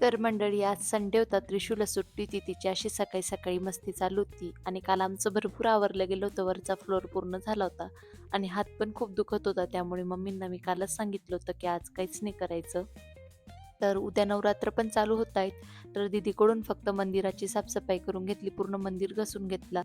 तर मंडळी आज संडे होता. त्रिशूला सुट्टी होती. तिची अशी सकाळी सकाळी मस्ती चालू होती आणि काल आमचं भरपूर आवरलं गेलं होतं. वरचा फ्लोअर पूर्ण झाला होता आणि हात पण खूप दुखत होता. त्यामुळे मम्मींना मी कालच सांगितलं होतं की आज काहीच नाही करायचं. तर उद्या नवरात्र पण चालू होत आहेत. तर दीदीकडून फक्त मंदिराची साफसफाई करून घेतली. पूर्ण मंदिर घसून घेतला.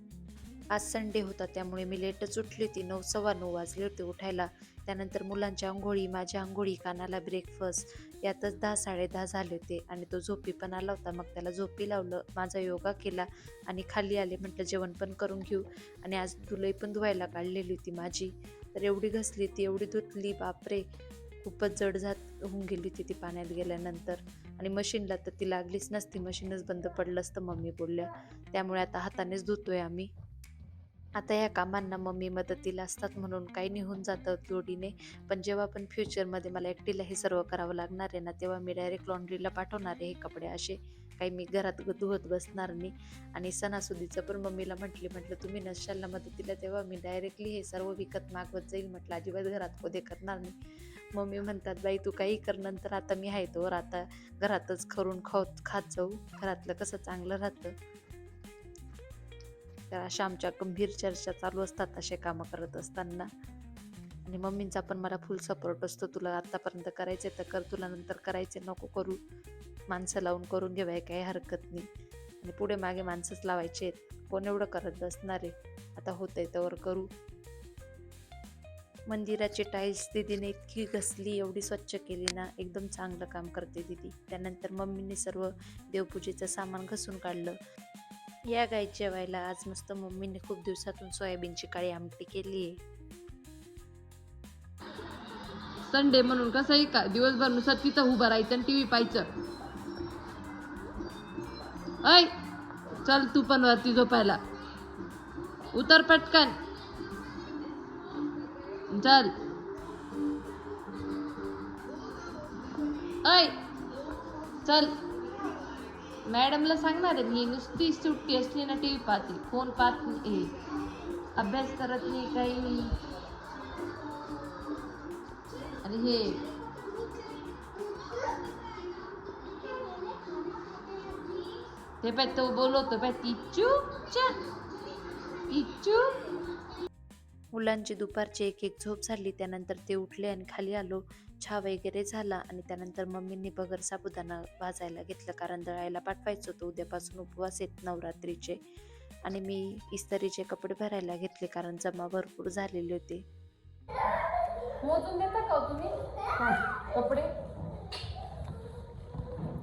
आज संडे होता त्यामुळे मी लेटच उठली होती. नऊ सव्वा नऊ वाजले होते उठायला. त्यानंतर मुलांच्या आंघोळी माझ्या आंघोळी कानाला ब्रेकफास्ट यातच दहा साडे दहा झाले होते आणि तो झोपी पण आला होता मग त्याला झोपी लावलं माझा योगा केला आणि खाली आले म्हटलं जेवण पण करून घेऊ. आणि आज धुलई पण धुवायला काढलेली होती माझी. तर एवढी घसली ती एवढी धुतली बापरे! खूपच जड जात होऊन गेली होती ती पाण्यात गेल्यानंतर. आणि मशीनला तर ती लागलीच नसती मशीनच बंद पडलं असतं मम्मी बोलल्या. त्यामुळे आता हातानेच धुतोय आम्ही. आता या कामांना मम्मी मदतीला असतात म्हणून काही निघून जातं जोडीने. पण जेव्हा पण फ्युचरमध्ये मला एकटीला हे सर्व करावं लागणार आहे ना तेव्हा मी डायरेक्ट लॉन्ड्रीला पाठवणार आहे हे कपडे असे. काही मी घरात धुवत बसणार नाही. आणि सणासुदीचं पण मम्मीला म्हटले म्हटलं तुम्ही नशाल मदतीला तेव्हा मी डायरेक्टली हे सर्व विकत मागवत जाईल म्हटलं अजिबात घरात कोदे करणार नाही. मम्मी म्हणतात बाई तू काही कर नंतर आता मी आहे तोवर आता घरातच करून खात खात जाऊ. घरातलं कसं चांगलं राहतं. तर अशा आमच्या गंभीर चर्चा चालू असतात असे कामं करत असताना. आणि मम्मींचा पण मला फुल सपोर्ट असतो. तुला आत्तापर्यंत करायचे तर कर तुला नंतर करायचे नको करू. माणसं लावून करून घेवाय काही हरकत नाही. आणि पुढे मागे माणसंच लावायचे आहेत. कोण एवढं करत बसणार आहे? आता आहे त्यावर करू. मंदिराची टाईल्स दिदीने इतकी घसली एवढी स्वच्छ केली ना एकदम चांगलं काम करते दिदी. त्यानंतर मम्मीने सर्व देवपूजेचं सामान घसून काढलं. या गाय जेवायला आज मस्त मम्मीने खूप दिवसातून सोयाबीनची काळी आमटी केली आहे. संडे म्हणून कसंही का? दिवसभरनुसार तिथं उभं राहायचं आणि टीव्ही पाहायचं. ऐ चल तू पण वरती झोपायला. उतर पटकन. चल. ऐ चल. मॅडमला सांगणार आहे मी नुसती सुट्टी असली ना टीव्ही पाहते फोन पाहत नाही अभ्यास करत नाही काही नाही. आणि हे ते पाय तो बोलवतो पाय इच्चू च्या इच्चू मुलांची दुपारची एक एक झोप झाली त्यानंतर ते उठले आणि खाली आलो. चहा वगैरे झाला आणि त्यानंतर मम्मींनी बगर साबुदाणा भाजायला घेतलं. कारण दळायला पाठवायचं होतं. उद्यापासून उपवास आहेत नवरात्रीचे. आणि मी इस्तरीचे कपडे भरायला घेतले कारण जमा भरपूर झालेले होते. मोजून देता का हो तुम्ही? कपडे?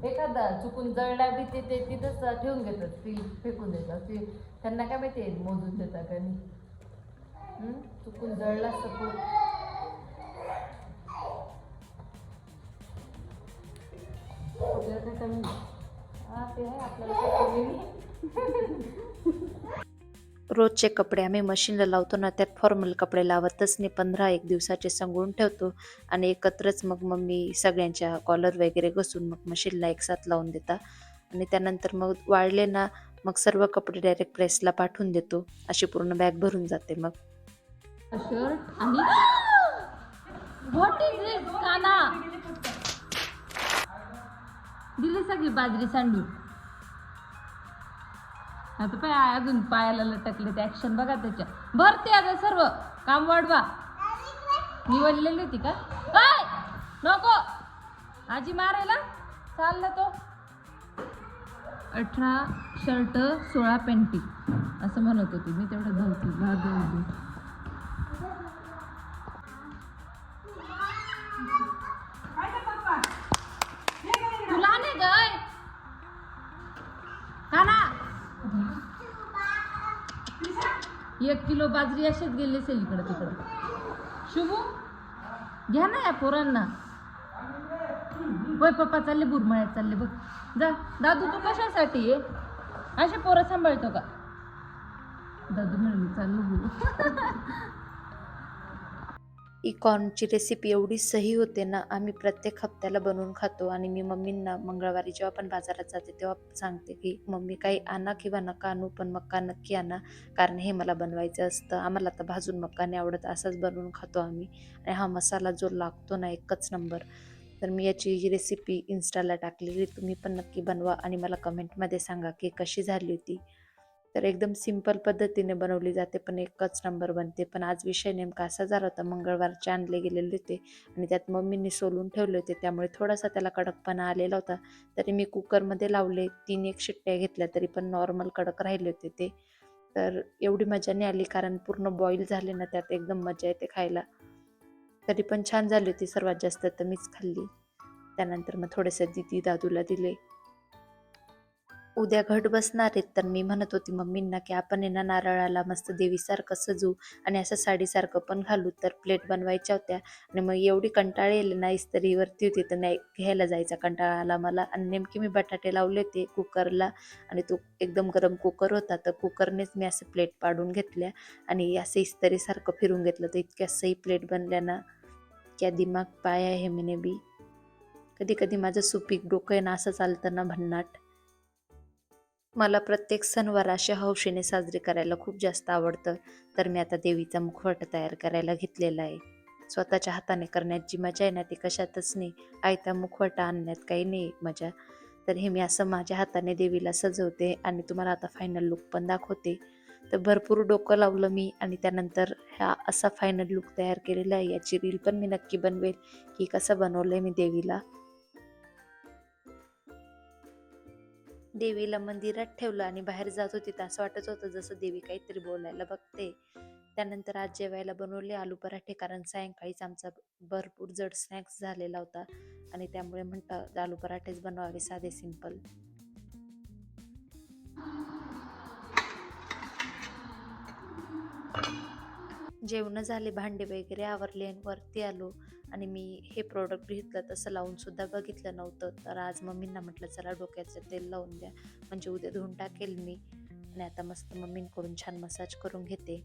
एखादा चुकून जळला बी ते ते तिथंच ठेवून घेतात. ती फेकून देतात. ते त्यांना काय माहिती मोजून देतात का नाही? चुकून जळला असतं आपल्याला कमी ते आहे आपल्याला रोजचे कपडे आम्ही मशीनला लावतो ना त्यात फॉर्मल कपडे लावतच नाही. पंधरा एक दिवसाचे सांगून ठेवतो आणि एकत्रच मग मम्मी सगळ्यांच्या कॉलर वगैरे घसून मग मशीनला एकसाथ लावून देता. आणि त्यानंतर मग वाळले ना मग सर्व कपडे डायरेक्ट प्रेसला पाठवून देतो. अशी पूर्ण बॅग भरून जाते मग. शर्ट आणि दिली सगळी बाजरी सांडून. आता पाय अजून पायाला लटकले ते ॲक्शन बघा त्याच्या. भरते आता सर्व. काम वाढवा. निवडलेली होती का? काय नको. आजी मारायला चालला तो. अठरा शर्ट सोळा पॅन्टी. असं म्हणत होती. मी तेवढं घालते. भाग का ना एक किलो बाजरी असेच गेले असेल इकडं तिकडं. शुभू घ्या ना या पोरांना. होय पप्पा चालले बुरमाळ्यात चालले बघ. जा. दादू तू कशासाठी आहे? असे पोरं सांभाळतो का? दादू म्हणून चाललो बुरू रेसिपी एवढी सही होते ना आम्ही प्रत्येक हप्त्याला बनवून खातो आणि मी मम्मींना मंगळवारी जेव्हा पण बाजारात जाते तेव्हा सांगते की मम्मी काही आणा किंवा नका आणू पण मक्का नक्की आणा कारण हे मला बनवायचं असतं. आम्हाला तर भाजून मक्का नाही आवडत असाच बनवून खातो आम्ही. आणि हा मसाला जो लागतो ना एकच नंबर. तर मी याची ही रेसिपी इन्स्टाला टाकलेली तुम्ही पण नक्की बनवा आणि मला कमेंटमध्ये सांगा की कशी झाली होती. तर एकदम सिंपल पद्धतीने बनवली जाते. पण एकच नंबर बनते. पण आज विषय नेमका असा झाला होता. मंगळवारचे आणले गेलेले होते. आणि त्यात मम्मींनी सोलून ठेवले होते. त्यामुळे थोडासा त्याला कडकपणा आलेला होता. तरी मी कुकरमध्ये लावले. तीन एक शिट्ट्या घेतल्या. तरी पण नॉर्मल कडक राहिले होते ते. तर एवढी मजा नाही आली. कारण पूर्ण बॉईल झाले ना त्यात एकदम मजा येते खायला. तरी पण छान झाली होती. सर्वात जास्त तर मीच खाल्ली. त्यानंतर मग थोडेसे दिदी दादूला दिले. उद्या घट बसणार आहेत. तर मी म्हणत होती मम्मींना की आपण आहे ना नारळाला मस्त देवीसारखं सजू आणि असं साडीसारखं पण घालू. तर प्लेट बनवायच्या होत्या आणि मग एवढी कंटाळे येईल ना इस्त्रीवरती होती. तर नाही घ्यायला जायचा कंटाळा आला मला. आणि नेमके मी बटाटे लावले होते कुकरला आणि तो एकदम गरम कुकर होता. तर कुकरनेच मी असं प्लेट पाडून घेतल्या आणि असं इस्त्रीसारखं फिरून घेतलं. तर इतक्या सही प्लेट बनल्या ना. क्या दिमाग पाय आहे मी बी. कधी कधी माझं सुपीक डोकं आहे ना असं चालतं ना भन्नाट. मला प्रत्येक सणवार अशा हौशीने साजरे करायला खूप जास्त आवडतं. तर मी आता देवीचा मुखवटा तयार करायला घेतलेला आहे. स्वतःच्या हाताने करण्यात जी मजा आहे ना ती कशातच नाही. आयता मुखवटा आणण्यात काही नाही मजा. तर हे मी असं माझ्या हाताने देवीला सजवते आणि तुम्हाला आता फायनल लुक पण दाखवते. तर भरपूर डोकं लावलं मी आणि त्यानंतर हा असा फायनल लुक तयार केलेला आहे. याची रील पण मी नक्की बनवेल की कसं बनवलं आहे मी देवीला. देवीला मंदिरात ठेवलं आणि बाहेर जात होती तर असं वाटत होतं जसं देवी काहीतरी बोलायला बघते. त्यानंतर आज जेवायला बनवले आलू पराठे कारण सायंकाळीच आमचा भरपूर जड स्नॅक्स झालेला होता आणि त्यामुळे म्हणतात आलू पराठेच बनवावे साधे सिंपल. जेवणं झाले भांडे वगैरे आवरले आणि वरती आलो आणि मी हे प्रोडक्ट घेतलं तसं लावून सुद्धा बघितलं नव्हतं. तर आज मम्मींना म्हटलं चला डोक्याचं तेल लावून द्या. म्हणजे उद्या धुवून टाकेल मी. आणि आता मस्त मम्मींकडून छान मसाज करून घेते.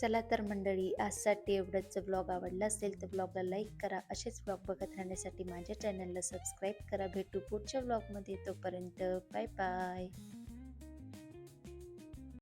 चला तर मंडळी आजसाठी एवढंच. ब्लॉग आवडला असेल तर ब्लॉगला लाईक करा. असेच ब्लॉग बघत राहण्यासाठी माझ्या चॅनलला सबस्क्राईब करा. भेटू पुढच्या ब्लॉगमध्ये तोपर्यंत बाय बाय